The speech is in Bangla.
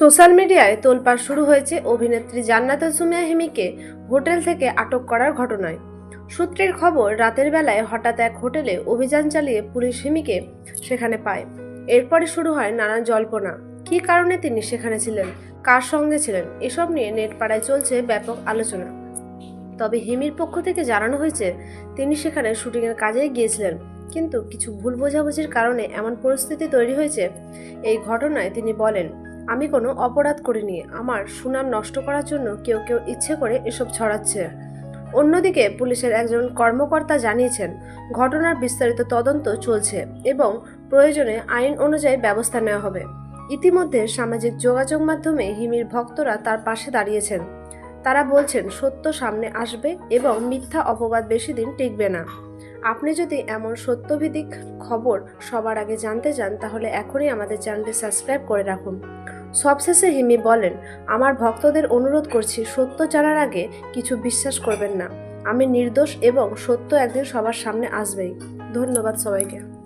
সোশ্যাল মিডিয়ায় তোলপাড় শুরু হয়েছে অভিনেত্রী জান্নাতুল সুমিয়া হিমিকে হোটেল থেকে আটক করার ঘটনায়। সূত্রের খবর, রাতের বেলায় হঠাৎ এক হোটেলে অভিযান চালিয়ে পুলিশ হিমিকে সেখানে পায়। এরপরে শুরু হয় নানান জল্পনা। কী কারণে তিনি সেখানে ছিলেন? কার সঙ্গে ছিলেন? এসব নিয়ে নেট পাড়ায় চলছে ব্যাপক আলোচনা। তবে হিমির পক্ষ থেকে জানানো হয়েছে, তিনি সেখানে শুটিংয়ের কাজেই গিয়েছিলেন। কিন্তু কিছু ভুল বোঝাবুঝির কারণে এমন পরিস্থিতি তৈরি হয়েছে। এই ঘটনায় তিনি বলেন আমি কোনো অপরাধ করিনি। আমার সুনাম নষ্ট করার জন্য কেউ কেউ ইচ্ছে করে এসব ছড়াচ্ছে। অন্যদিকে পুলিশের একজন কর্মকর্তা জানিয়েছেন, ঘটনার বিস্তারিত তদন্ত চলছে এবং প্রয়োজনে আইন অনুযায়ী ব্যবস্থা নেওয়া হবে। ইতিমধ্যে সামাজিক যোগাযোগ মাধ্যমে হিমির ভক্তরা তার পাশে দাঁড়িয়েছেন। তারা বলছেন, সত্য সামনে আসবে এবং মিথ্যা অপবাদ বেশি দিন টিকবে না। আপনি যদি এমন সত্যভিত্তিক খবর সবার আগে জানতে চান, তাহলে এখনই আমাদের চ্যানেলটি সাবস্ক্রাইব করে রাখুন। সবশেষে হিমি বলেন, আমার ভক্তদের অনুরোধ করছি, সত্য জানার আগে কিছু বিশ্বাস করবেন না। আমি নির্দোষ এবং সত্য একদিন সবার সামনে আসবেই। ধন্যবাদ সবাইকে।